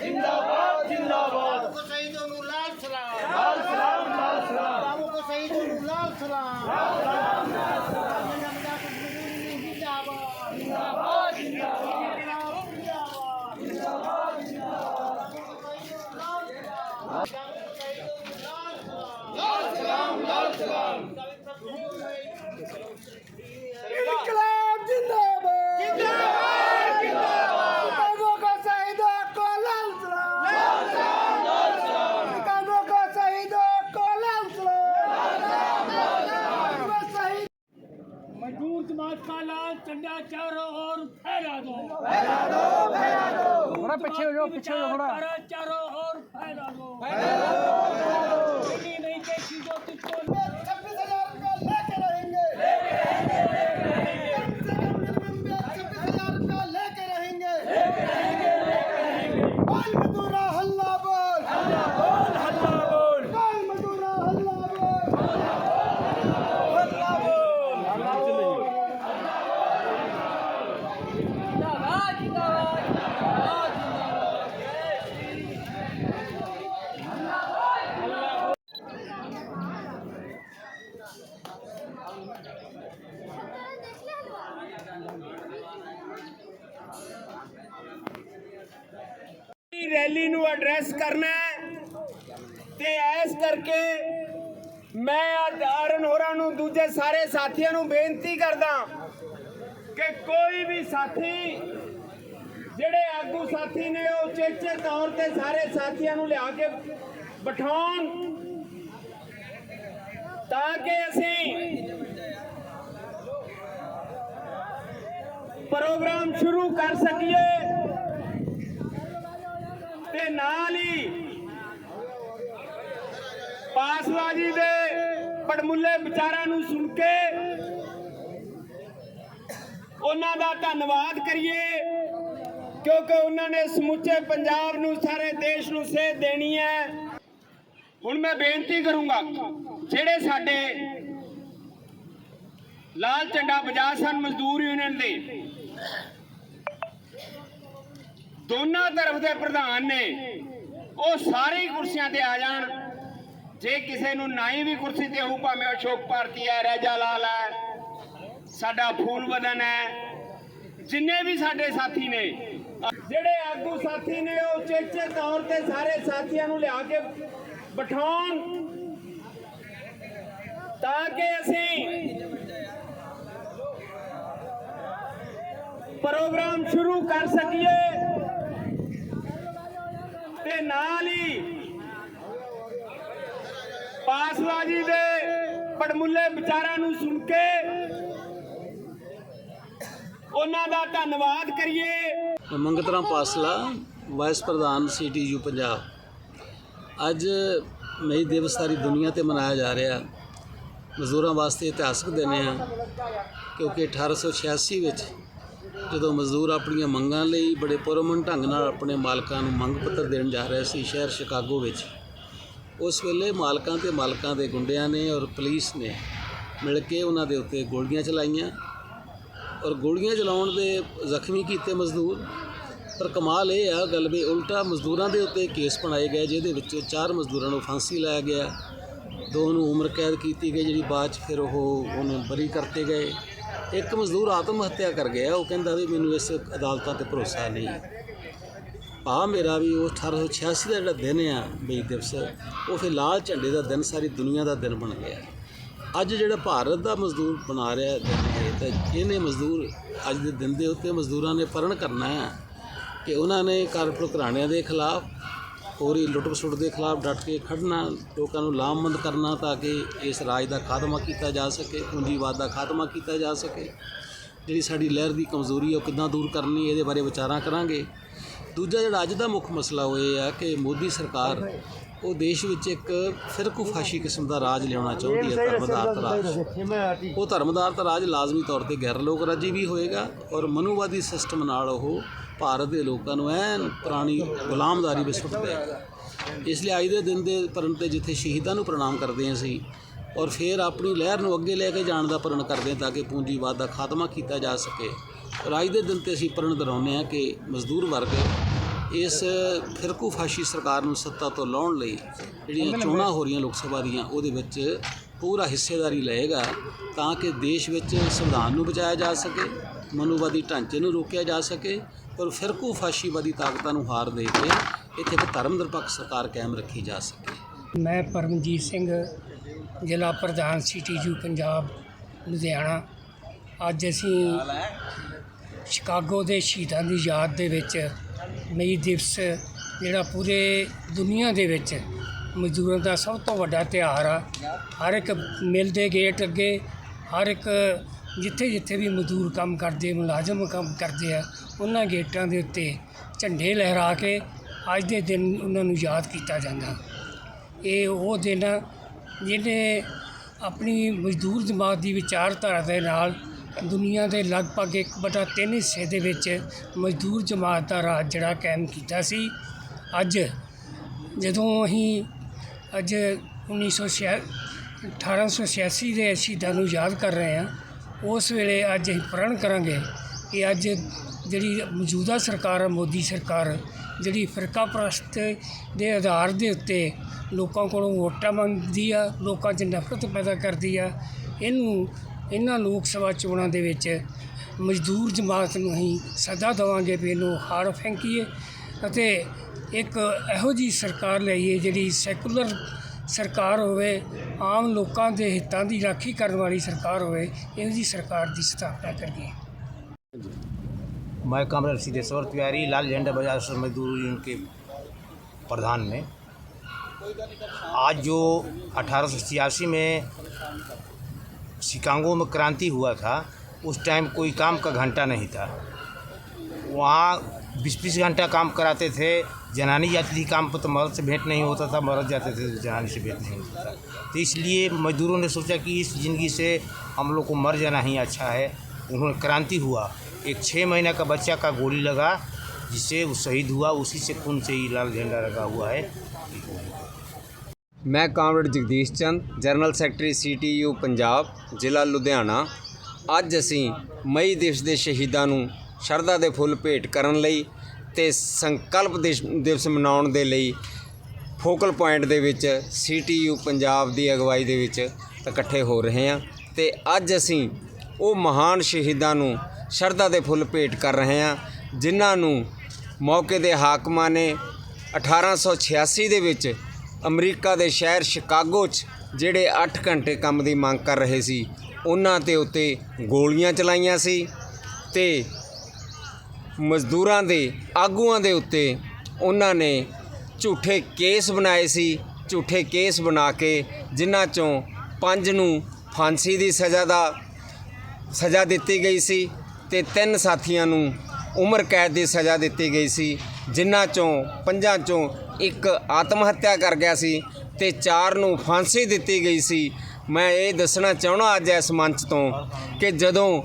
जिंदाबाद जिंदाबाद हमको शहीद लाल सलाम लाल सलाम लाल सलाम हमको शहीद लाल सलाम लाल सलाम लाल सलाम जिंदाबाद जिंदाबाद जिंदाबाद जिंदाबाद जिंदाबाद लाल सलाम लाल सलाम मजदूर समाज का लाल झंडा चारों ओर फहरा दो फहरा दो फहरा दो थोड़ा पीछे हो जाओ पीछे हो थोड़ा चारों ओर फहरा दो फहरा दो दिल्ली नहीं ਰੈਲੀ ਨੂੰ ਐਡਰੈਸ ਕਰਨਾ ਤੇ ਐਸ ਕਰਕੇ ਮੈਂ ਅੱਜ ਹੋਰਾਂ ਨੂੰ ਦੂਜੇ ਸਾਰੇ ਸਾਥੀਆਂ ਨੂੰ ਬੇਨਤੀ ਕਰਦਾ ਕਿ ਕੋਈ ਵੀ ਸਾਥੀ, ਜਿਹੜੇ ਆਗੂ ਸਾਥੀ ਨੇ ਉਹ ਚੇਚੇ ਤੌਰ ਤੇ ਸਾਰੇ ਸਾਥੀਆਂ ਨੂੰ ਲਿਆ ਕੇ ਬਿਠਾਉਣ ਤਾਂ ਕਿ ਅਸੀਂ ਪ੍ਰੋਗਰਾਮ ਸ਼ੁਰੂ ਕਰ ਸਕੀਏ। ਤੇ ਨਾਲ ਹੀ ਪਾਸਵਾਜੀ ਦੇ ਪੜਮੁੱਲੇ ਵਿਚਾਰਾਂ ਨੂੰ ਸੁਣ ਕੇ ਉਹਨਾਂ ਦਾ ਧੰਨਵਾਦ ਕਰੀਏ, ਕਿਉਂਕਿ ਉਹਨਾਂ ਨੇ ਸਮੁੱਚੇ ਪੰਜਾਬ ਨੂੰ, ਸਾਰੇ ਦੇਸ਼ ਨੂੰ ਸੇਧ ਦੇਣੀ ਹੈ। ਹੁਣ ਮੈਂ ਬੇਨਤੀ ਕਰੂੰਗਾ, ਜਿਹੜੇ ਸਾਡੇ ਲਾਲ ਝੰਡਾ ਬਜਾਜ ਸਨ ਮਜ਼ਦੂਰ ਯੂਨੀਅਨ ਦੇ ਦੋਨਾਂ ਤਰਫ ਦੇ ਪ੍ਰਧਾਨ ਨੇ। ਉਹ ਸਾਰੇ ਕੁਰਸੀਆਂ ਤੇ ਆ ਜਾਣ। ਜੇ ਕਿਸੇ ਨੂੰ ਨਾਈ ਵੀ ਕੁਰਸੀ ਤੇ ਹੋਊ, ਭਾਵੇਂ ਅਸ਼ੋਕ ਭਾਰਤੀ ਹੈ, ਰੈਜਾ ਲਾਲ ਹੈ, ਸਾਡਾ ਫੂਲ ਬਦਨ ਹੈ। ਜਿੰਨੇ ਵੀ ਸਾਡੇ ਸਾਥੀ ਨੇ, ਜਿਹੜੇ ਆਗੂ ਸਾਥੀ ਨੇ, ਉਹ ਚੇਚੇ ਤੌਰ ਤੇ ਸਾਰੇ ਸਾਥੀਆਂ ਨੂੰ ਲਿਆ ਕੇ ਬਿਠਾਉਣ, ਤਾਂ ਕਿ ਅਸੀਂ ਪ੍ਰੋਗਰਾਮ ਸ਼ੁਰੂ ਕਰ ਸਕੀਏ। ਤੇ ਨਾਲ ਹੀ। ਪਾਸਵਾਜੀ ਦੇ ਪੜਮੁੱਲੇ ਵਿਚਾਰਾਂ ਨੂੰ ਸੁਣ ਕੇ ਉਹਨਾਂ ਦਾ ਧੰਨਵਾਦ ਕਰੀਏ। ਮੰਗਤ ਰਾਮ ਪਾਸਲਾ ਵਾਈਸ ਪ੍ਰਧਾਨ ਸੀਟੀਯੂ ਪੰਜਾਬ। ਅੱਜ ਮਈ ਦਿਵਸ ਸਾਰੀ ਦੁਨੀਆ ਤੇ ਮਨਾਇਆ ਜਾ ਰਿਹਾ। ਮਜ਼ਦੂਰਾਂ ਵਾਸਤੇ ਇਤਿਹਾਸਕ ਦਿਨ ਆ, ਕਿਉਂਕਿ 1886 ਵਿੱਚ ਜਦੋਂ ਮਜ਼ਦੂਰ ਆਪਣੀਆਂ ਮੰਗਾਂ ਲਈ ਬੜੇ ਪੁਰਮਨ ਢੰਗ ਨਾਲ ਆਪਣੇ ਮਾਲਕਾਂ ਨੂੰ ਮੰਗ ਪੱਤਰ ਦੇਣ ਜਾ ਰਿਹਾ ਸੀ ਸ਼ਹਿਰ ਸ਼ਿਕਾਗੋ ਵਿੱਚ, ਉਸ ਵੇਲੇ ਮਾਲਕਾਂ ਤੇ ਮਾਲਕਾਂ ਦੇ ਗੁੰਡਿਆਂ ਨੇ ਔਰ ਪੁਲਿਸ ਨੇ ਮਿਲ ਕੇ ਉਹਨਾਂ ਦੇ ਉੱਤੇ ਗੋਲੀਆਂ ਚਲਾਈਆਂ ਔਰ ਗੋਲੀਆਂ ਚਲਾਉਣ ਦੇ ਜ਼ਖਮੀ ਕੀਤੇ ਮਜ਼ਦੂਰ। ਪਰ ਕਮਾਲ ਇਹ ਆ, ਗੱਲ ਵੀ ਉਲਟਾ ਮਜ਼ਦੂਰਾਂ ਦੇ ਉੱਤੇ ਕੇਸ ਬਣਾਏ ਗਏ, ਜਿਹਦੇ ਵਿੱਚੋਂ ਚਾਰ ਮਜ਼ਦੂਰਾਂ ਨੂੰ ਫਾਂਸੀ ਲਾਇਆ ਗਿਆ। ਦੋ ਨੂੰ ਉਮਰ ਕੈਦ ਕੀਤੀ ਗਈ, ਜਿਹੜੀ ਬਾਅਦ 'ਚ ਫਿਰ ਉਹ ਉਹਨੂੰ ਬਰੀ ਕਰਤੇ ਗਏ। ਇੱਕ ਮਜ਼ਦੂਰ ਆਤਮ ਹੱਤਿਆ ਕਰ ਗਿਆ, ਉਹ ਕਹਿੰਦਾ ਵੀ ਮੈਨੂੰ ਇਸ ਅਦਾਲਤਾਂ ਤੇ ਭਰੋਸਾ ਨਹੀਂ। ਭਾ ਮੇਰਾ ਵੀ ਉਹ 1886 ਦਾ ਜਿਹੜਾ ਦਿਨ ਆ ਬਈ ਦਿਵਸ, ਉਹ ਫਿਰ ਲਾਲ ਝੰਡੇ ਦਾ ਦਿਨ, ਸਾਰੀ ਦੁਨੀਆ ਦਾ ਦਿਨ ਬਣ ਗਿਆ। ਅੱਜ ਜਿਹੜਾ ਭਾਰਤ ਦਾ ਮਜ਼ਦੂਰ ਬਣਾ ਰਿਹਾ ਦਿਨ ਇਹ ਤੇ ਇਹਨੇ ਮਜ਼ਦੂਰ ਅੱਜ ਦੇ ਦਿਨ ਦੇ ਉੱਤੇ ਮਜ਼ਦੂਰਾਂ ਨੇ ਪਰਣ ਕਰਨਾ ਹੈ ਕਿ ਉਹਨਾਂ ਨੇ ਕਾਰਪੋਰੇਟ ਘਰਾਣਿਆਂ ਦੇ ਖਿਲਾਫ ਹੋਰੀ ਲੁੱਟ ਖਸੁੱਟ ਦੇ ਖਿਲਾਫ ਡਟ ਕੇ ਖੜਨਾ ਲੋਕਾਂ ਨੂੰ ਲਾਮਬੰਦ ਕਰਨਾ ਤਾਂ ਕਿ ਇਸ ਰਾਜ ਦਾ ਖਾਤਮਾ ਕੀਤਾ ਜਾ ਸਕੇ ਪੂੰਜੀਵਾਦ ਦਾ ਖਾਤਮਾ ਕੀਤਾ ਜਾ ਸਕੇ। ਜਿਹੜੀ ਸਾਡੀ ਲਹਿਰ ਦੀ ਕਮਜ਼ੋਰੀ ਹੈ ਉਹ ਕਿੱਦਾਂ ਦੂਰ ਕਰਨੀ ਇਹਦੇ ਬਾਰੇ ਵਿਚਾਰਾਂ ਕਰਾਂਗੇ। ਦੂਜਾ ਜਿਹੜਾ ਅੱਜ ਦਾ ਮੁੱਖ ਮਸਲਾ ਉਹ ਇਹ ਆ ਕਿ ਮੋਦੀ ਸਰਕਾਰ ਉਹ ਦੇਸ਼ ਵਿੱਚ ਇੱਕ ਫਿਰਕੂਫਾਸ਼ੀ ਕਿਸਮ ਦਾ ਰਾਜ ਲਿਆਉਣਾ ਚਾਹੁੰਦੀ ਹੈ ਧਰਮਦਾਰਤ ਰਾਜ ਉਹ ਧਰਮਦਾਰਤ ਰਾਜ ਲਾਜ਼ਮੀ ਤੌਰ ਤੇ ਗੈਰ ਲੋਕ ਰਾਜੀ ਵੀ ਹੋਏਗਾ ਔਰ ਮਨੂਵਾਦੀ ਸਿਸਟਮ ਨਾਲ ਉਹ ਭਾਰਤ ਦੇ ਲੋਕਾਂ ਨੂੰ ਐਨ ਪੁਰਾਣੀ ਗੁਲਾਮਦਾਰੀ ਵਿੱਚ ਸੁੱਟ ਦੇਗਾ ਇਸ ਲਈ ਅੱਜ ਦੇ ਦਿਨ ਦੇ ਪਰਨ ਤੇ ਜਿੱਥੇ ਸ਼ਹੀਦਾਂ ਨੂੰ ਪ੍ਰਣਾਮ ਕਰਦੇ ਹਾਂ ਅਸੀਂ, ਔਰ ਫਿਰ ਆਪਣੀ ਲਹਿਰ ਨੂੰ ਅੱਗੇ ਲੈ ਕੇ ਜਾਣ ਦਾ ਪ੍ਰਣ ਕਰਦੇ ਹਾਂ ਤਾਂ ਕਿ ਪੂੰਜੀਵਾਦ ਦਾ ਖਾਤਮਾ ਕੀਤਾ ਜਾ ਸਕੇ। ਔਰ ਅੱਜ ਦੇ ਦਿਨ ਤੇ ਅਸੀਂ ਪ੍ਰਣ ਦਰਾਉਂਦੇ ਹਾਂ ਕਿ ਮਜ਼ਦੂਰ ਵਰਗ ਇਸ ਫਿਰਕੂ ਫਾਸ਼ੀ ਸਰਕਾਰ ਨੂੰ ਸੱਤਾ ਤੋਂ ਲਾਉਣ ਲਈ ਜਿਹੜੀਆਂ ਚੋਣਾਂ ਹੋ ਰਹੀਆਂ ਲੋਕ ਸਭਾ ਦੀਆਂ, ਉਹਦੇ ਵਿੱਚ ਪੂਰਾ ਹਿੱਸੇਦਾਰੀ ਲਏਗਾ ਤਾਂ ਕਿ ਦੇਸ਼ ਵਿੱਚ ਸੰਵਿਧਾਨ ਨੂੰ ਬਚਾਇਆ ਜਾ ਸਕੇ। ਮਨੂਵਾਦੀ ਢਾਂਚੇ ਨੂੰ ਰੋਕਿਆ ਜਾ ਸਕੇ ਔਰ ਫਿਰਕੂ ਫਾਸ਼ੀਵਾਦੀ ਤਾਕਤਾਂ ਨੂੰ ਹਾਰ ਦੇ ਕੇ ਇੱਥੇ ਇੱਕ ਧਰਮ ਨਿਰਪੱਖ ਸਰਕਾਰ ਕਾਇਮ ਰੱਖੀ ਜਾ ਸਕੇ। ਮੈਂ ਪਰਮਜੀਤ ਸਿੰਘ, ਜ਼ਿਲ੍ਹਾ ਪ੍ਰਧਾਨ ਸੀਟੀਯੂ ਪੰਜਾਬ, ਲੁਧਿਆਣਾ। ਅੱਜ ਅਸੀਂ ਸ਼ਿਕਾਗੋ ਦੇ ਸ਼ਹੀਦਾਂ ਦੀ ਯਾਦ ਦੇ ਵਿੱਚ ਮਈ ਦਿਵਸ, ਜਿਹੜਾ ਪੂਰੇ ਦੁਨੀਆ ਦੇ ਵਿੱਚ ਮਜ਼ਦੂਰਾਂ ਦਾ ਸਭ ਤੋਂ ਵੱਡਾ ਤਿਉਹਾਰ ਆ। ਹਰ ਇੱਕ ਮਿਲ ਦੇ ਗੇਟ ਅੱਗੇ, ਹਰ ਇੱਕ ਜਿੱਥੇ ਜਿੱਥੇ ਵੀ ਮਜ਼ਦੂਰ ਕੰਮ ਕਰਦੇ, ਮੁਲਾਜ਼ਮ ਕੰਮ ਕਰਦੇ ਆ, ਉਹਨਾਂ ਗੇਟਾਂ ਦੇ ਉੱਤੇ ਝੰਡੇ ਲਹਿਰਾ ਕੇ ਅੱਜ ਦੇ ਦਿਨ ਉਹਨਾਂ ਨੂੰ ਯਾਦ ਕੀਤਾ ਜਾਂਦਾ। ਇਹ ਉਹ ਦਿਨ ਜਿਹਨੇ ਆਪਣੀ ਮਜ਼ਦੂਰ ਜਮਾਤ ਦੀ ਵਿਚਾਰਧਾਰਾ ਦੇ ਨਾਲ ਦੁਨੀਆ ਦੇ ਲਗਭਗ ਇੱਕ ਬਟਾ ਤਿੰਨ ਹਿੱਸੇ ਦੇ ਵਿੱਚ ਮਜ਼ਦੂਰ ਜਮਾਤ ਦਾ ਰਾਜ ਜਿਹੜਾ ਕਾਇਮ ਕੀਤਾ ਸੀ। ਅੱਜ ਜਦੋਂ ਅਸੀਂ, ਅੱਜ 1986 1886 ਦੇ ਸ਼ਹੀਦਾਂ ਨੂੰ ਯਾਦ ਕਰ ਰਹੇ ਹਾਂ ਉਸ ਵੇਲੇ ਅੱਜ ਅਸੀਂ ਪ੍ਰਣ ਕਰਾਂਗੇ ਕਿ ਅੱਜ ਜਿਹੜੀ ਮੌਜੂਦਾ ਸਰਕਾਰ ਆ, ਮੋਦੀ ਸਰਕਾਰ, ਜਿਹੜੀ ਫਿਰਕਾ ਪ੍ਰਸਤ ਦੇ ਆਧਾਰ ਦੇ ਉੱਤੇ ਲੋਕਾਂ ਕੋਲੋਂ ਵੋਟਾਂ ਮੰਗਦੀ ਆ, ਲੋਕਾਂ 'ਚ ਨਫ਼ਰਤ ਪੈਦਾ ਕਰਦੀ ਆ, ਇਹਨੂੰ ਇਹਨਾਂ ਲੋਕ ਸਭਾ ਚੋਣਾਂ ਦੇ ਵਿੱਚ ਮਜ਼ਦੂਰ ਜਮਾਤ ਨੂੰ ਅਸੀਂ ਸੱਦਾ ਦੇਵਾਂਗੇ ਵੀ ਇਹਨੂੰ ਹਾਰ ਫੈਂਕੀਏ ਅਤੇ ਇੱਕ ਇਹੋ ਜੀ ਸਰਕਾਰ ਲਈਏ ਜਿਹੜੀ ਸੈਕੂਲਰ ਸਰਕਾਰ ਹੋਵੇ ਆਮ ਲੋਕਾਂ ਦੇ ਹਿੱਤਾਂ ਦੀ ਰਾਖੀ ਕਰਨ ਵਾਲੀ ਸਰਕਾਰ ਹੋਵੇ ਇਹੋ ਜੀ ਸਰਕਾਰ ਦੀ ਸਥਾਪਨਾ ਕਰੀਏ मैं कमरेड सिद्धेश्वर तिवारी लाल झंडा बाजार श्रम मजदूर यूनियन के प्रधान में आज जो अठारह में शिकागो में क्रांति हुआ था उस टाइम कोई काम का घंटा नहीं था वहाँ बीस बीस घंटा काम कराते थे जनानी जाती थी काम पर तो मर्द से भेंट नहीं होता था मर्द जाते थे तो जनानी से भेंट नहीं होता था तो इसलिए मजदूरों ने सोचा कि इस ज़िंदगी से हम लोग को मर जाना ही अच्छा है उन्होंने क्रांति हुआ एक छः महीना का बच्चा का गोली लगा जिससे वो शहीद हुआ उसी से खून से ही लाल झंडा लगा हुआ है ਮੈਂ comrade Jagdish Chand general secretary CTU Punjab ਜ਼ਿਲ੍ਹਾ ਲੁਧਿਆਣਾ ਅੱਜ ਅਸੀਂ ਮਈ ਦਿਵਸ ਦੇ ਸ਼ਹੀਦਾਂ ਨੂੰ ਸ਼ਰਧਾ ਦੇ ਫੁੱਲ ਭੇਟ ਕਰਨ ਲਈ ਤੇ ਸੰਕਲਪ ਦਿਵਸ ਮਨਾਉਣ ਦੇ ਲਈ ਫੋਕਲ ਪੁਆਇੰਟ ਦੇ ਵਿੱਚ ਸੀਟੀਯੂ ਪੰਜਾਬ ਦੀ ਅਗਵਾਈ ਦੇ ਵਿੱਚ ਇਕੱਠੇ ਹੋ ਰਹੇ ਹਾਂ ਤੇ ਅੱਜ ਅਸੀਂ ਉਹ ਮਹਾਨ ਸ਼ਹੀਦਾਂ ਨੂੰ ਸ਼ਰਧਾ ਦੇ ਫੁੱਲ ਭੇਟ ਕਰ ਰਹੇ ਹਾਂ, ਜਿਨ੍ਹਾਂ ਨੂੰ ਮੌਕੇ ਦੇ ਹਾਕਮਾਂ ਨੇ 1886 ਦੇ ਵਿੱਚ ਅਮਰੀਕਾ ਦੇ ਸ਼ਹਿਰ ਸ਼ਿਕਾਗੋ 'ਚ ਜਿਹੜੇ 8 ਘੰਟੇ ਕੰਮ ਦੀ ਮੰਗ ਕਰ ਰਹੇ ਸੀ, ਉਹਨਾਂ ਤੇ ਉੱਤੇ ਗੋਲੀਆਂ ਚਲਾਈਆਂ ਸੀ ਤੇ ਮਜ਼ਦੂਰਾਂ ਦੇ ਆਗੂਆਂ ਦੇ ਉੱਤੇ ਉਹਨਾਂ ਨੇ ਝੂਠੇ ਕੇਸ ਬਣਾਏ ਸੀ, ਝੂਠੇ ਕੇਸ ਬਣਾ ਕੇ ਜਿਨ੍ਹਾਂ ਚੋਂ ਪੰਜ ਨੂੰ ਫਾਂਸੀ ਦੀ ਸਜ਼ਾ ਦਾ ਸਜ਼ਾ ਦਿੱਤੀ ਗਈ ਸੀ ਤੇ ਤਿੰਨ ਸਾਥੀਆਂ ਨੂੰ ਉਮਰ ਕੈਦ ਦੀ ਸਜ਼ਾ ਦਿੱਤੀ ਗਈ ਸੀ, ਜਿਨ੍ਹਾਂ ਚੋਂ ਪੰਜਾਂ ਚੋਂ ਇੱਕ ਆਤਮ ਹੱਤਿਆ ਕਰ ਗਿਆ ਸੀ ਤੇ ਚਾਰ ਨੂੰ ਫਾਂਸੀ ਦਿੱਤੀ ਗਈ ਸੀ। ਮੈਂ ਇਹ ਦੱਸਣਾ ਚਾਹਣਾ ਅੱਜ ਇਸ ਮੰਚ ਤੋਂ ਕਿ ਜਦੋਂ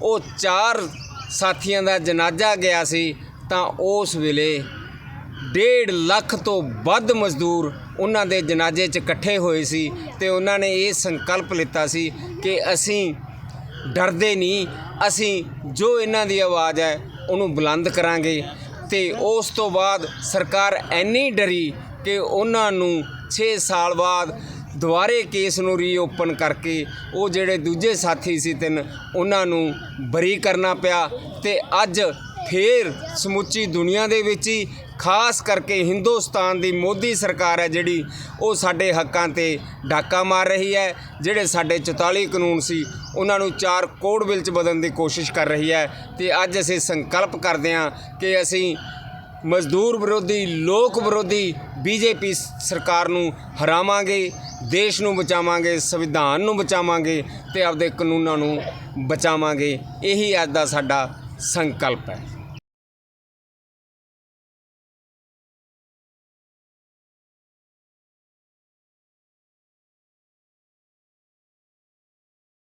ਉਹ ਚਾਰ ਸਾਥੀਆਂ ਦਾ ਜਨਾਜ਼ਾ ਗਿਆ ਸੀ, ਤਾਂ ਉਸ ਵੇਲੇ ਡੇਢ ਲੱਖ ਤੋਂ ਵੱਧ ਮਜ਼ਦੂਰ ਉਹਨਾਂ ਦੇ ਜਨਾਜ਼ੇ 'ਚ ਇਕੱਠੇ ਹੋਏ ਸੀ ਤੇ ਉਹਨਾਂ ਨੇ ਇਹ ਸੰਕਲਪ ਲਿੱਤਾ ਸੀ ਕਿ ਅਸੀਂ ਡਰਦੇ ਨਹੀਂ, ਅਸੀਂ ਜੋ ਇਹਨਾਂ ਦੀ ਆਵਾਜ਼ ਹੈ ਉਹਨੂੰ ਬੁਲੰਦ ਕਰਾਂਗੇ ਤੇ ਉਸ ਤੋਂ ਬਾਅਦ ਸਰਕਾਰ ਐਨੀ ਡਰੀ ਕਿ ਉਹਨਾਂ ਨੂੰ 6 ਸਾਲ ਬਾਅਦ ਦੁਬਾਰੇ ਕੇਸ ਨੂੰ ਰੀਓਪਨ ਕਰਕੇ ਉਹ ਜਿਹੜੇ ਦੂਜੇ ਸਾਥੀ ਸੀ ਤਿੰਨ, ਉਹਨਾਂ ਨੂੰ ਬਰੀ ਕਰਨਾ ਪਿਆ ਤੇ ਅੱਜ ਫੇਰ ਸਮੁੱਚੀ ਦੁਨੀਆ ਦੇ ਵਿੱਚ ਹੀ, ਖਾਸ ਕਰਕੇ ਹਿੰਦੁਸਤਾਨ ਦੀ ਮੋਦੀ ਸਰਕਾਰ ਹੈ ਜਿਹੜੀ, ਉਹ ਸਾਡੇ ਹੱਕਾਂ ਤੇ ਡਾਕਾ ਮਾਰ ਰਹੀ ਹੈ। ਜਿਹੜੇ ਸਾਡੇ 44 ਕਾਨੂੰਨ ਸੀ, ਉਹਨਾਂ ਨੂੰ ਚਾਰ ਕੋਡ ਬਿੱਲ ਚ ਬਦਲਣ ਦੀ ਕੋਸ਼ਿਸ਼ ਕਰ ਰਹੀ ਹੈ। ਤੇ ਅੱਜ ਅਸੀਂ ਸੰਕਲਪ ਕਰਦੇ ਹਾਂ ਕਿ ਅਸੀਂ ਮਜ਼ਦੂਰ ਵਿਰੋਧੀ, ਲੋਕ ਵਿਰੋਧੀ, ਬੀਜੇਪੀ ਸਰਕਾਰ ਨੂੰ ਹਰਾਵਾਂਗੇ। ਦੇਸ਼ ਨੂੰ ਬਚਾਵਾਂਗੇ, ਸੰਵਿਧਾਨ ਨੂੰ ਬਚਾਵਾਂਗੇ ਤੇ ਆਪਦੇ ਕਾਨੂੰਨਾਂ ਨੂੰ ਬਚਾਵਾਂਗੇ, ਇਹੀ ਅੱਜ ਦਾ ਸਾਡਾ ਸੰਕਲਪ ਹੈ।